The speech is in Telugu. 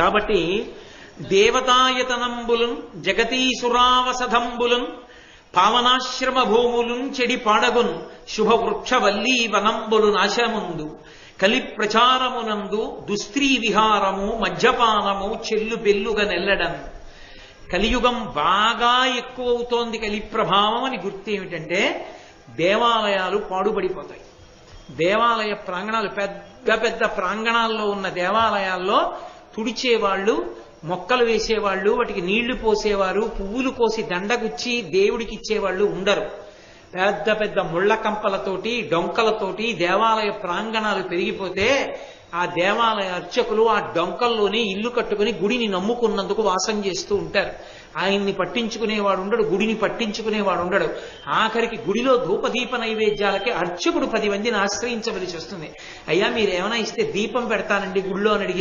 కాబట్టి దేవతాయతనంబులున్ జగతీసురావసధంబులున్ పావనాశ్రమ భూములున్ చెడి పాడగున్ శుభవృక్షవల్లీ వనంబులు నాశముందు కలి ప్రచారమునందు దుస్త్రీ విహారము మద్యపానము చెల్లు బెల్లుగా నెల్లడం. కలియుగం బాగా ఎక్కువ అవుతోంది కలి ప్రభావం అని గుర్తు ఏమిటంటే దేవాలయాలు పాడుబడిపోతాయి దేవాలయ ప్రాంగణాలు పెద్ద పెద్ద ప్రాంగణాల్లో ఉన్న దేవాలయాల్లో తుడిచేవాళ్ళు మొక్కలు వేసేవాళ్ళు వాటికి నీళ్ళు పోసేవారు పువ్వులు కోసి దండగుచ్చి దేవుడికి ఇచ్చేవాళ్ళు ఉండరు. పెద్ద పెద్ద ముళ్ళ కంపలతోటి డొంకలతోటి దేవాలయ ప్రాంగణాలు పెరిగిపోతే ఆ దేవాలయ అర్చకులు ఆ డొంకల్లోనే ఇల్లు కట్టుకుని గుడిని నమ్ముకున్నందుకు వాసం చేస్తూ ఉంటారు. ఆయన్ని పట్టించుకునేవాడు ఉండడు గుడిని పట్టించుకునేవాడు ఉండడు. ఆఖరికి గుడిలో ధూపదీప నైవేద్యాలకి అర్చకుడు పది మందిని ఆశ్రయించవలసి వస్తుంది. అయ్యా మీరు ఏమైనా ఇస్తే దీపం పెడతానండి గుడిలో అని అడిగి